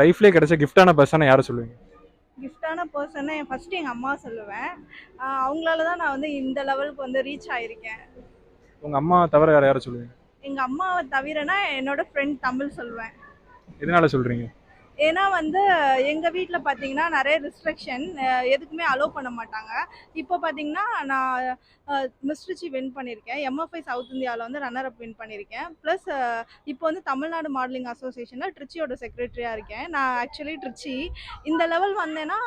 உங்கள் லைஃப்லேயே கிடைச்ச கிஃப்டான பர்சனை யாரை சொல்லுவீங்க? கிஃப்டான பர்சனை ஃபஸ்ட்டு எங்கள் அம்மா சொல்லுவேன். அவங்களால தான் நான் வந்து இந்த லெவலுக்கு வந்து ரீச் ஆயிருக்கேன். உங்கள் அம்மா தவிர வேறு யாரை சொல்லுவீங்க? எங்கள் அம்மாவை தவிரனா என்னோட ஃப்ரெண்ட் தமிழ் சொல்லுவேன். எதனால சொல்கிறீங்க ஏன்னா வந்து எங்கள் வீட்டில் பார்த்தீங்கன்னா நிறைய ரிஸ்ட்ரிக்ஷன் எதுக்குமே அலோவ் பண்ண மாட்டாங்க. இப்போ பார்த்தீங்கன்னா நான் மிஸ்ட்ரிச்சி வின் பண்ணியிருக்கேன் எம்எஃப்ஐ சவுத் இந்தியாவில் வந்து ரன்னர் அப் வின் பண்ணியிருக்கேன் ப்ளஸ் இப்போ வந்து தமிழ்நாடு மாடலிங் அசோசியேஷனில் ட்ரிச்சியோட செக்ரட்டரியாக இருக்கேன். நான் ஆக்சுவலி ட்ரிச்சி இந்த லெவல் வந்தேன்னா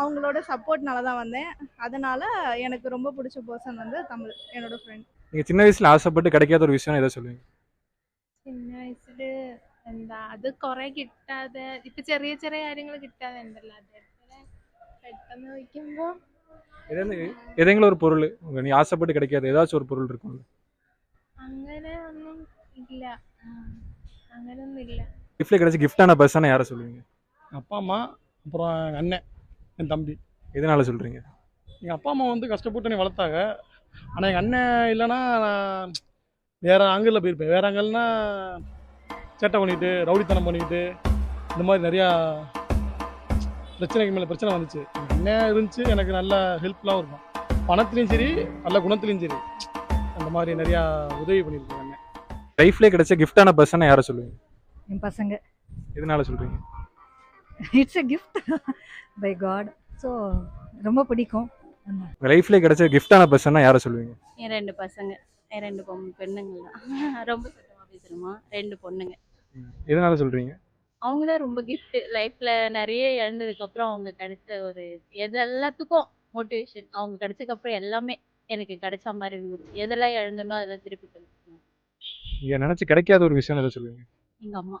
அவங்களோட சப்போர்ட்னால தான் வந்தேன். அதனால் எனக்கு ரொம்ப பிடிச்ச பர்சன் வந்து தமிழ் என்னோட ஃப்ரெண்ட் நீங்கள் சின்ன வயசில் ஆசைப்பட்டு கிடைக்காத ஒரு விஷயம் எதை சொல்லுவீங்க? சின்ன வயசு എന്താ അത് കുറെ കിട്ടാതെ ഇപ്പൊ ചെറിയ ചെറിയ കാര്യങ്ങൾ കിട്ടാതെ ഉണ്ടല്ലോ അതേപോലെ പെട്ടെന്ന് ചോദിക്കുമ്പോ ஏதாவது ஏதேங்களும் ஒரு பொருள் உங்கள் நீ ஆசைப்பட்டு கிடைக்காத ஏதாச்சும் ஒரு பொருள் இருக்கும்ல അങ്ങനെ ഒന്നും ഇല്ല ഉം. അങ്ങനൊന്നും ഇല്ല லைஃப்ல கிடைச்ச கிஃப்டான பர்சனை யாரை சொல்லுவீங்க எங்கள் அப்பா அம்மா அப்புறம் எங்கள் அண்ணன் என் தம்பி எதனால சொல்கிறீங்க எங்கள் அப்பா அம்மா வந்து கஷ்டப்பட்டு என்னை வளர்த்தாங்க ஆனால் எங்கள் அண்ணன் இல்லைன்னா நான் வேறு ஆங்கிளில் போயிருப்பேன் வேறு ஆங்கிள்னா சேட்டை பண்ணிட்டு ரவுடித்தனம் பண்ணிக்கிட்டு இந்த மாதிரி நிறையா பிரச்சனைக்கு மேலே பிரச்சனை வந்துச்சு. அண்ணன் இருந்துச்சு? எனக்கு நல்ல ஹெல்ப்ஃபுல்லாகவும் இருக்கும். பணத்துலேயும் சரி நல்ல குணத்துலேயும் சரி. அந்த மாதிரி நிறையா உதவி பண்ணியிருக்கேன் அண்ணன் லைஃப்ல கிடைச்ச கிஃப்டான பர்சனை யாரை சொல்லுவீங்க? என் பசங்க. எதனால சொல்கிறீங்க it's a gift by God so ரொம்ப பிடிக்கும். உங்கள் லைஃப்ல கிடைச்ச கிஃப்டான பர்சனை யாரை சொல்லுவீங்க? என் ரெண்டு பசங்க. என் ரெண்டு பொம் பெண்ணுங்க தான் ரொம்ப சுத்தமாக பேசணுமா ரெண்டு பொண்ணுங்க. எதனால சொல்கிறீங்க அவங்க தான் ரொம்ப gift லைஃப்பில் நிறைய இழந்ததுக்கப்புறம் அவங்க கிடைச்ச ஒரு எது எல்லாத்துக்கும் மோட்டிவேஷன் அவங்க கிடைச்சதுக்கப்புறம் எல்லாமே எனக்கு கிடைச்ச மாதிரி இருந்துச்சு எதெல்லாம் இழந்தனோ அதெல்லாம் திருப்பி கிடைச்சிக்கணும் நீங்கள் நினச்சி கிடைக்காத ஒரு விஷயம் எதை சொல்லுவீங்க? எங்கள் அம்மா.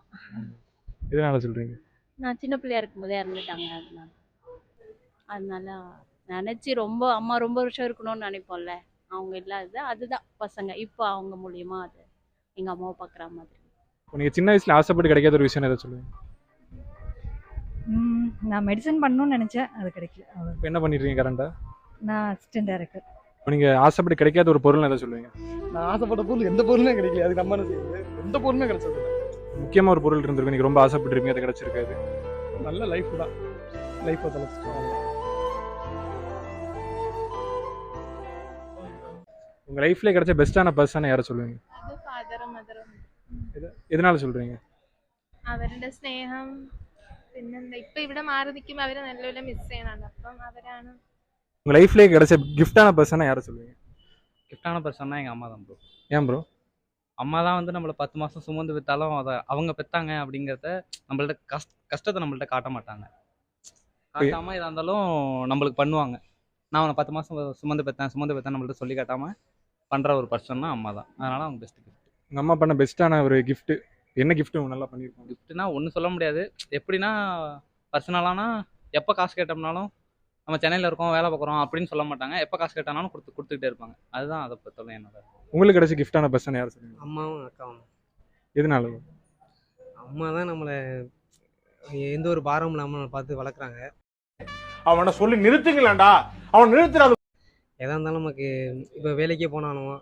எதனால சொல்கிறீங்க நான் சின்ன பிள்ளையா இருக்கும்போதே இறந்துட்டாங்க அதனால. அதனால நினச்சி ரொம்ப அம்மா ரொம்ப வருஷம் இருக்கணும்னு நினைப்போம்ல. அவங்க இல்லாதது அதுதான் பசங்க. இப்போ அவங்க மூலியமா அது எங்கள் அம்மாவை பார்க்குற மாதிரி. நீங்கள் சின்ன வயசில் ஆசைப்பட்டு கிடைக்காத ஒரு விஷயம் எதாவது சொல்லுவீங்க? நான் மெடிசன் பண்ணணும்னு நினச்சேன் அது கிடைக்கல. இப்போ என்ன பண்ணிடுறீங்க கரண்டாக நான் அசிஸ்டன்ட் டேரக்டர் இப்போ நீங்கள் ஆசைப்பட்டு கிடைக்காத ஒரு பொருள் எதாவது சொல்லுவீங்க? நான் ஆசைப்பட்ட பொருள் எந்த பொருளுமே கிடைக்கல. அதுக்கு நம்ம என்ன எந்த பொருளுமே கிடைச்சது முக்கியமாக ஒரு பொருள் இருந்திருக்கு நீங்கள் ரொம்ப ஆசைப்பட்டுருப்பீங்க அது கிடைச்சிருக்காது நல்ல லைஃப் தான். லைஃப்பை தொலைச்சிட்டோம் உங்கள் லைஃப்பில் கிடைச்ச பெஸ்ட்டான பர்சனை யாரை சொல்லுவீங்க? எதனால சொல்கிறீங்க അവരുടെ സ്നേഹം പിന്നെന്താ ഇപ്പൊ ഇവിടെ മാറി നിൽക്കുമ്പോ അവര് നല്ലപോലെ മിസ് ചെയ്യണുണ്ട് അപ്പം അവരാണ് உங்கள் லைஃப்ல கிடைச்ச கிஃப்டான பர்சனை யாரை சொல்லுவீங்க கிஃப்டான பர்சன்னா எங்கள் அம்மா தான் ப்ரோ ஏன் ப்ரோ அம்மா தான் வந்து நம்மளை பத்து மாதம் சுமந்து வித்தாலும் அதை அவங்க பெத்தாங்க அப்படிங்கிறத நம்மள்ட்ட கஷ்ட கஷ்டத்தை நம்மள்ட்ட காட்ட மாட்டாங்க காட்டாமல் இதாக இருந்தாலும் நம்மளுக்கு பண்ணுவாங்க நான் அவனை பத்து மாதம் சுமந்து பெத்தேன் சுமந்து பெத்தேன் நம்மள்ட்ட சொல்லி காட்டாமல் பண்ணுற ஒரு பர்சன்னா அம்மா தான் அதனால் அவங்க பெஸ்ட் உங்கள் அம்மா பண்ண பெஸ்ட்டான ஒரு gift. என்ன gift உங்க நல்லா பண்ணியிருக்கோம் கிஃப்ட்னா ஒன்றும் சொல்ல முடியாது. எப்படின்னா பர்சனலானா எப்போ காசு கேட்டோம்னாலும் நம்ம சென்னையில் இருக்கோம் வேலை பார்க்குறோம் அப்படின்னு சொல்ல மாட்டாங்க. எப்போ காசு கேட்டாலும் கொடுத்து கொடுத்துக்கிட்டே இருப்பாங்க. அதுதான் அதை பொறுத்தவரை என்னோட உங்களுக்கு கிடைச்ச கிஃப்டான பர்சனை யாரை சொல்லுவீங்க அம்மாவும் அக்காவும். எதனால? அம்மா தான் நம்மளை எந்த ஒரு பாரமும் இல்லாமல் பார்த்து வளர்க்குறாங்க. அவனை சொல்லி நிறுத்துங்களேன்டா. அவன் நிறுத்துறாது எதா இருந்தாலும் நமக்கு இப்போ வேலைக்கே போனாலும்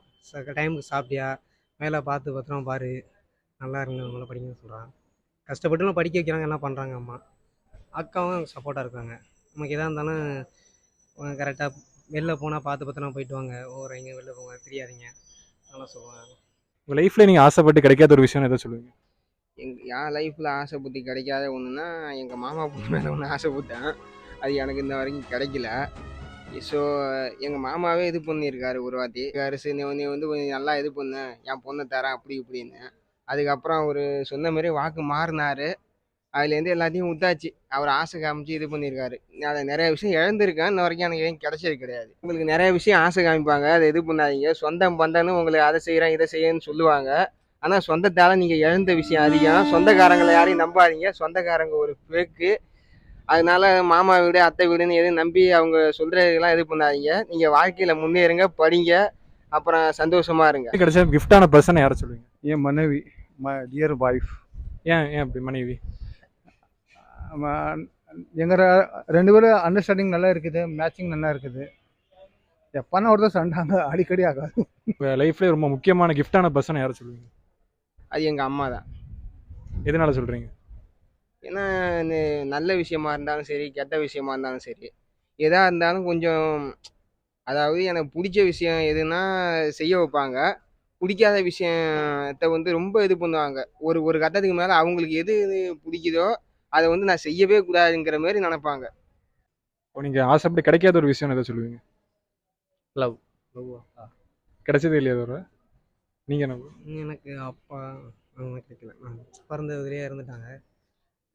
டைமுக்கு சாப்பிட்டியா? வேலை பார்த்து பத்திரமா பாரு. நல்லா இருங்க நம்மளை படிக்கணும்னு சொல்கிறான் கஷ்டப்பட்டு நம்ம படிக்க வைக்கிறாங்க என்ன பண்ணுறாங்க அம்மா? அக்காவும் சப்போர்ட்டாக இருக்காங்க. நமக்கு எதாக இருந்தாலும் கரெக்டாக வெளில போனால் பார்த்து பத்திரமா போயிட்டு வாங்க. ஓடுறீங்க வெளில போங்க தெரியாதீங்க. நல்லா சொல்லுவாங்க. உங்கள் லைஃப்ல நீங்கள் ஆசைப்பட்டு கிடைக்காத ஒரு விஷயம் எதை சொல்லுவீங்க? எங் என் லைஃப்பில் ஆசைப்பட்டு கிடைக்காத ஒன்றுனா எங்கள் மாமா பொண்ணு மேலே ஒன்று ஆசைப்பட்டேன். அது எனக்கு இந்த வரைக்கும் கிடைக்கல. ஸோ எங்கள் மாமாவே இது பண்ணியிருக்காரு ஒரு வாட்டி. அரசு நீ வந்து வந்து கொஞ்சம் நல்லா இது பண்ணு. என் பொண்ணை தரேன் அப்படி இப்படின்னு. அதுக்கப்புறம் அவர் சொன்ன மாதிரி வாக்கு மாறினாரு. அதுலேருந்து எல்லாத்தையும் உத்தாச்சு. அவர் ஆசை காமிச்சு இது பண்ணியிருக்காரு. நான் அதை நிறைய விஷயம் இழந்திருக்கேன். இன்ன வரைக்கும் எனக்கு எதுவும் கிடைச்சது கிடையாது. உங்களுக்கு நிறைய விஷயம் ஆசை காமிப்பாங்க. அதை இது பண்ணாதீங்க. சொந்தம் பந்தம்னு உங்களுக்கு அதை செய்கிறேன் இதை செய்யன்னு சொல்லுவாங்க. ஆனால் சொந்தத்தால் நீங்கள் இழந்த விஷயம் அதிகம். சொந்தக்காரங்களை யாரையும் நம்பாதீங்க. சொந்தக்காரங்க ஒரு பேக்கு அதனால மாமா வீடு அத்தை வீடுன்னு எதுவும் நம்பி அவங்க சொல்கிறதெல்லாம் இது பண்ணாதீங்க. நீங்கள் வாழ்க்கையில் முன்னேறுங்க படிங்க அப்புறம் சந்தோஷமா இருங்க. கிடைச்ச கிஃப்டான பர்சனை யாரை சொல்லுவீங்க? என் மனைவி மை டியர் வைஃப் ஏன் ஏன் அப்படி மனைவி? எங்கள் ரெண்டு பேரும் அண்டர்ஸ்டாண்டிங் நல்லா இருக்குது மேட்சிங் நல்லா இருக்குது. எப்போனா ஒருத்தர் சண்டாங்க அடிக்கடி ஆகாது. உங்கள் லைஃப்ல ரொம்ப முக்கியமான கிஃப்டான பர்சனை யாரை சொல்லுவீங்க? அது எங்கள் அம்மா தான் எதனால சொல்கிறீங்க ஏன்னா இந்த நல்ல விஷயமா இருந்தாலும் சரி கெட்ட விஷயமா இருந்தாலும் சரி எதா இருந்தாலும் கொஞ்சம் அதாவது எனக்கு பிடிச்ச விஷயம் எதுன்னா செய்ய வைப்பாங்க. பிடிக்காத விஷயத்த வந்து ரொம்ப இது பண்ணுவாங்க. ஒரு ஒரு கட்டத்துக்கு மேலே அவங்களுக்கு எது எது பிடிக்குதோ அதை வந்து நான் செய்யவே கூடாதுங்கிற மாதிரி நினைப்பாங்க. இப்போ நீங்க ஆசைப்பட்டு கிடைக்காத ஒரு விஷயம் எதை சொல்லுவீங்க? லவ் கிடைச்சதே இல்லையா ஒரு நீங்க என்ன? எனக்கு அப்பா அவங்க கிடைக்கல நான் பிறந்ததுலேயே இறந்துட்டாங்க.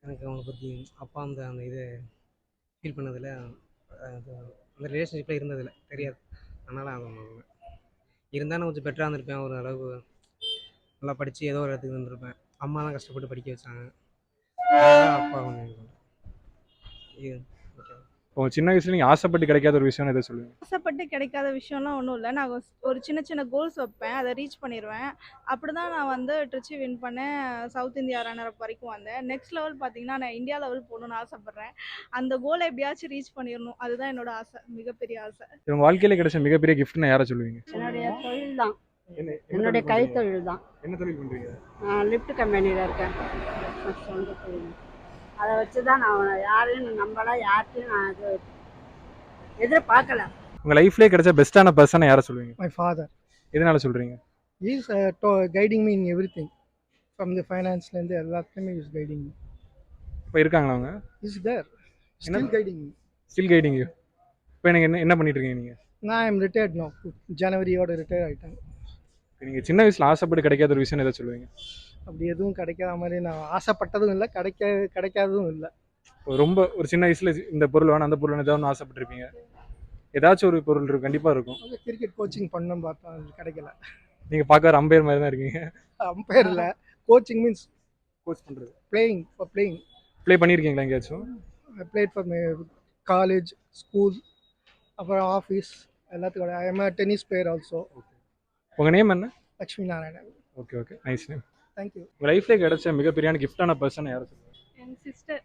எனக்கு அவங்கள பற்றி அப்பா அந்த அந்த இது ஃபீல் பண்ணதில் அது அந்த ரிலேஷன்ஷிப்பில் இருந்ததில்ல தெரியாது. அதனால் அவங்க இருந்தாலும் கொஞ்சம் பெட்டராக இருந்திருப்பேன். ஒரு அளவு நல்லா படித்து ஏதோ ஒரு இடத்துக்கு வந்திருப்பேன் அம்மா தான் கஷ்டப்பட்டு படிக்க வச்சாங்க. அப்பா கொஞ்சம் இது இப்போ சின்ன வயசுல நீங்க ஆசைப்பட்டு கிடைக்காத ஒரு விஷயம் எதை சொல்லுவீங்க? ஆசைப்பட்டு கிடைக்காத விஷயம்லாம் ஒன்றும் இல்லை. நான் ஒரு சின்ன சின்ன கோல்ஸ் வைப்பேன். அதை ரீச் பண்ணிடுவேன் அப்படி தான் நான் வந்து ட்ரிச்சி வின் பண்ணேன். சவுத் இந்தியா ரன்னர் வரைக்கும் வந்தேன். நெக்ஸ்ட் லெவல் பார்த்தீங்கன்னா நான் இந்தியா லெவல் போகணும்னு ஆசைப்பட்றேன். அந்த கோலை எப்படியாச்சும் ரீச் பண்ணிடணும். அதுதான் என்னோட ஆசை. மிகப்பெரிய ஆசை. உங்க வாழ்க்கையில கிடைச்ச மிகப்பெரிய கிஃப்ட்னா யாரை சொல்லுவீங்க? என்னுடைய தொழில் தான் என்ன- என்ன என்னுடைய? கைத்தொழில் தான் என்ன தொழில் பண்றீங்க? நான் லிஃப்ட் கம்பெனியில் இருக்கேன். அதை வச்சு தான் நான் யாரையும் நம்பலை யார்கிட்டையும் நான் இது எதிர்பார்க்கல. உங்க லைஃப்லயே கிடைச்ச பெஸ்டான பர்சனை யாரை சொல்லுவீங்க? மை ஃபாதர் எதனால சொல்றீங்க? Is guiding me in everything from the ஃபைனான்ஸ்லேருந்து எல்லாத்துலேயுமே இஸ் கைடிங் மீ இப்போ இருக்காங்களா அவங்க? Is there? Still guiding me still guiding you இப்போ எனக்கு என்ன என்ன பண்ணிட்டு இருக்கீங்க நீங்க? நான் ஐம் ரிட்டையர்ட் நோ ஜனவரியோட ரிட்டையர் ஆகிட்டேன் இப்ப நீங்க சின்ன வயசுல ஆசைப்பட்டு கிடைக்காத ஒரு விஷயம் எதை சொல்லுவீங்க? அப்படி எதுவும் கிடைக்காத மாதிரி நான் ஆசைப்பட்டதும் இல்லை கிடைக்க கிடைக்காததும் இல்லை. ரொம்ப ஒரு சின்ன வயசுல இந்த பொருள் வேணும் அந்த பொருள் வேணும் ஏதாவது ஆசைப்பட்டிருப்பீங்க? ஏதாச்சும் ஒரு பொருள் இருக்கும் கண்டிப்பா இருக்கும். கிரிக்கெட் கோச்சிங் பண்ணணும்னு பார்த்தா அது கிடைக்கல. நீங்க பார்க்க அம்பையர் மாதிரி தான் இருக்கீங்க. அம்பையர் இல்லை. கோச்சிங் மீன்ஸ் கோச் பண்றது. பிளேயிங் ஃபார் பிளேயிங் ப்ளே பண்ணியிருக்கீங்களா எங்கேயாச்சும்? பிளேட் ஃபார் காலேஜ் ஸ்கூல் அப்புறம் ஆஃபீஸ் எல்லாத்துக்கும். I am tennis player also உங்க நேம் என்ன? Lakshmi Narayanan. Okay okay nice name thank you உங்க லைஃப்ல கிடைச்ச மிகப்பெரிய கிஃப்டான பர்சன் யாரை சொல்லுங்க என் சிஸ்டர்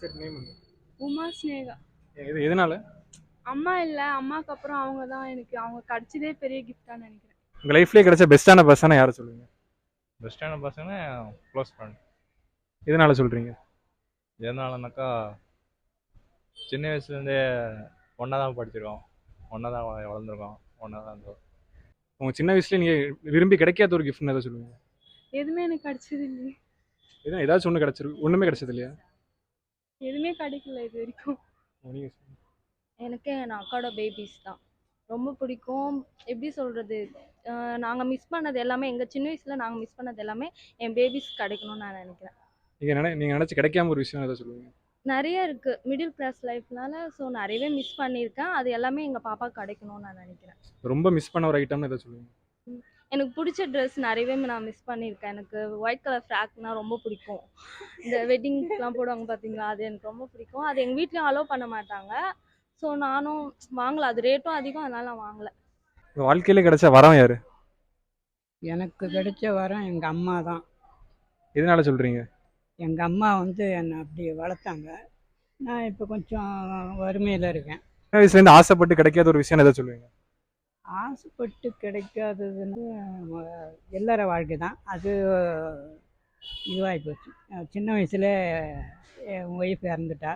சரி நேம் என்ன? உமா ஸ்னேகா இது எதனால? அம்மா இல்லை அம்மாக்கு அப்புறம் அவங்க தான் எனக்கு அவங்க கிடைச்சதே பெரிய கிஃப்டாக நினைக்கிறேன். உங்க லைஃப்லயே கிடைச்ச பெஸ்டான பர்சனை யாரை சொல்லுவீங்க? பெஸ்ட்டான பசங்க க்ளோஸ் ஃப்ரெண்ட் எதனால சொல்றீங்க? எதனாலனாக்கா சின்ன வயசுலேருந்தே ஒன்றா தான் படிச்சிருக்கோம். ஒன்றா தான் வள- வளர்ந்துருக்கோம். ஒன்றா தான் இருந்தோம். உங்க சின்ன வயசுல நீங்க விரும்பி கிடைக்காத ஒரு கிஃப்ட்னு எதை சொல்லுவீங்க? எதுவுமே எனக்கு கிடைச்சது இல்லையே எதுவும் ஏதாச்சும் ஒன்று கிடைச்சிருக்கு ஒண்ணுமே கிடைச்சது இல்லையா எதுவுமே கிடைக்கல இது வரைக்கும். சொல்லுங்க. எனக்கு என் அக்காவோட பேபிஸ் தான். ரொம்ப பிடிக்கும். எப்படி சொல்கிறது நாங்கள் மிஸ் பண்ணது எல்லாமே எங்கள் சின்ன வயசில் நாங்கள் மிஸ் பண்ணது எல்லாமே என் பேபிஸ் கிடைக்கணும்னு நான் நினைக்கிறேன். நீங்க நினை நீங்க நினைச்சு கிடைக்காம ஒரு விஷயம் எதை சொல்லுவீங்க? நிறைய இருக்குது மிடில் கிளாஸ் லைஃப்னால ஸோ நிறையவே மிஸ் பண்ணியிருக்கேன். அது எல்லாமே எங்கள் பாப்பா கிடைக்கணும்னு நான் நினைக்கிறேன். ரொம்ப மிஸ் பண்ண ஒரு ஐட்டம்னு எதை சொல்லுவீங்க? எனக்கு பிடிச்ச ட்ரெஸ் நிறையவே நான் மிஸ் பண்ணியிருக்கேன். எனக்கு ஒயிட் கலர் ஃப்ராக்னா ரொம்ப பிடிக்கும். இந்த வெட்டிங்லாம் போடுவாங்க பார்த்தீங்களா அது எனக்கு ரொம்ப பிடிக்கும். அது எங்கள் வீட்லேயும் அலோவ் பண்ண மாட்டாங்க. ஸோ நானும் வாங்கல. அது ரேட்டும் அதிகம். அதனால நான் வாங்கலை. வாழ்க்கையில கிடைச்ச வரம் யாரு? எனக்கு கிடைச்ச வரம் எங்கள் அம்மா தான். எதனால சொல்றீங்க? எங்கள் அம்மா வந்து என்னை அப்படி வளர்த்தாங்க. நான் இப்போ கொஞ்சம் வறுமையில் இருக்கேன். சின்ன வயசுல இருந்து ஆசைப்பட்டு கிடைக்காத ஒரு விஷயம் எதை சொல்லுவீங்க? ஆசைப்பட்டு கிடைக்காததுன்னு எல்லார வாழ்க்கை தான் அது இதுவாகி போச்சு. சின்ன வயசில் என் ஒய்ஃப் இறந்துட்டா.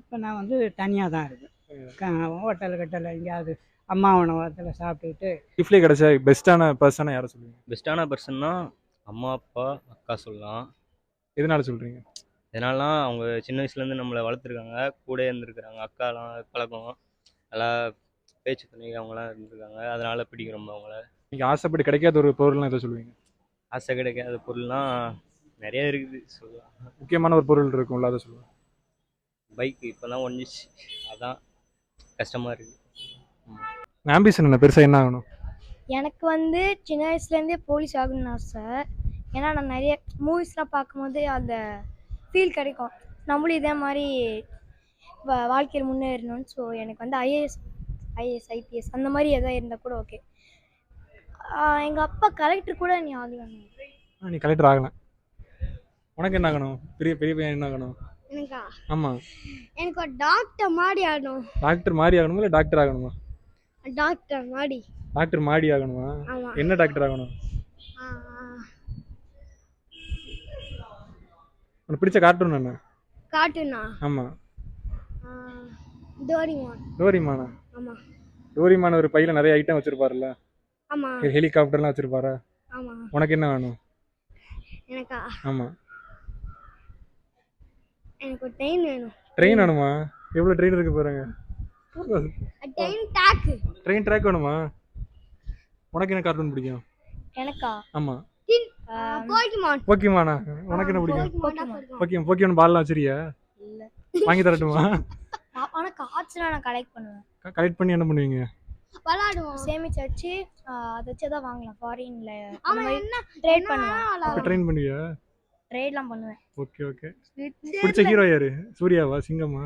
இப்போ நான் வந்து தனியாக தான் இருக்கேன் ஹோட்டல் கட்டல் எங்கேயாவது அம்மா உணவகத்தில் சாப்பிட்டுக்கிட்டு லைஃப்லயே கிடைச்ச பெஸ்டான பர்சனை யாரை சொல்லுவீங்க? பெஸ்ட்டான பர்சன்னா அம்மா அப்பா அக்கா சொல்லலாம். எதனால சொல்றீங்க? இதனாலாம் அவங்க சின்ன வயசுலேருந்து நம்மளை வளர்த்துருக்காங்க. கூட இருந்திருக்கிறாங்க. அக்காலாம் பழக்கம். நல்லா பேச்சு துணை அவங்களாம் இருந்திருக்காங்க. அதனால பிடிக்கும் ரொம்ப அவங்கள. நீங்க ஆசைப்பட்டு கிடைக்காத ஒரு பொருள்னா எதை சொல்லுவீங்க? ஆசை கிடைக்காத பொருள்லாம் நிறைய இருக்குது சொல்லலாம். முக்கியமான ஒரு பொருள் இருக்கும்ல அதை சொல்லுவேன் பைக் இப்போ தான் ஒன்றிச்சு அதான் கஷ்டமாக இருக்குது ஆம்பிஷன் என்ன? பெருசா என்ன ஆகணும்? எனக்கு வந்து சின்ன வயசுலேருந்தே போலீஸ் ஆகணும்னு ஆசை. ஏன்னா நான் நிறைய மூவிஸ்லாம் பார்க்கும்போது அந்த ஃபீல் கிடைக்கும். நம்மளும் இதே மாதிரி வா வாழ்க்கையில் முன்னேறணும்னு ஸோ எனக்கு வந்து ஐஏஎஸ் ஐஏஎஸ் ஐபிஎஸ் அந்த மாதிரி எதாவது இருந்தால் கூட ஓகே எங்கள் அப்பா கலெக்டர் கூட நீ ஆகலாம் நீ கலெக்டர் ஆகலாம். உனக்கு என்ன ஆகணும்? பெரிய பெரிய பையன் என்ன ஆகணும்? எனக்கா? ஆமா. எனக்கு ஒரு டாக்டர் மாடி ஆகணும். டாக்டர் மாறி ஆகணுமா இல்லை டாக்டர் ஆகணுமா? டாக்டர் மாடி டாக்டர் மாடி ஆகணுமா? ஆமா. என்ன டாக்டர் ஆகணும்? உனக்கு பிடிச்ச கார்ட்டூன் என்ன? காட்டுனா ஆமாம் டோரிமான். டோரிமானா? ஆமாம் டோரிமான் ஒரு பையில நிறைய ஐட்டம் வச்சிருப்பாருல்ல? ஆமாம் ஹெலிகாப்டர்லாம் வச்சிருப்பாரா? ஆமாம் உனக்கு என்ன வேணும்? எனக்கா? ஆமாம் எனக்கு ஒரு ட்ரெயின் வேணும். ட்ரெயின் வேணுமா? எவ்வளோ ட்ரெயின் இருக்கு பாருங்க. ட்ரெயின் டாக்கு ட்ரெயின் ட்ராக் வேணுமா? உனக்கு என்ன கார்ட்டூன் பிடிக்கும்? எனக்கா? ஆமாம் போக்கிமான். போக்கிமானா? உனக்கு என்ன பிடிக்கும்? போக்கியம் போக்கியம் பால்லாம் வச்சிருக்கியா? இல்ல. வாங்கி தரட்டுமா? காய்ச்சலாம் நான் கலெக்ட் பண்ணுவேன். கலெக்ட் பண்ணி என்ன பண்ணுவீங்க? விளாடுவோம். சேமிச்சு வச்சு அதை வச்சு தான் வாங்கலாம் ஃபாரின்ல ட்ரேட் பண்ணுவேன் ட்ரெயின் பண்ணுவியா? ட்ரேட்லாம் பண்ணுவேன். ஓகே ஓகே பிடிச்ச ஹீரோ யாரு? சூர்யாவா? சிங்கமா?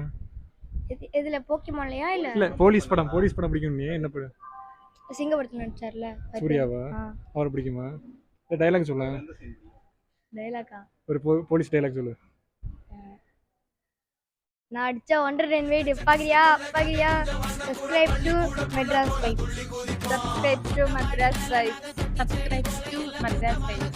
இது இதுல போக்கிமான்லையா இல்ல? இல்ல போலீஸ் படம் போலீஸ் படம் பிடிக்கும் நீ? என்ன படம்? சிங்கப்படத்துல நடிச்சார்ல? சூர்யாவா? அவரை பிடிக்குமா? டைலாக் சொல்ல. டைலாக்கா ஒரு போ- போலீஸ் டைலாக் சொல்லு. நான் அடிச்ச ஒன்றரை ரெண்டு வீடு பாக்குறியா? பாக்குறியா? Subscribe to Madras bike subscribe to Madras rice subscribe to Madras bike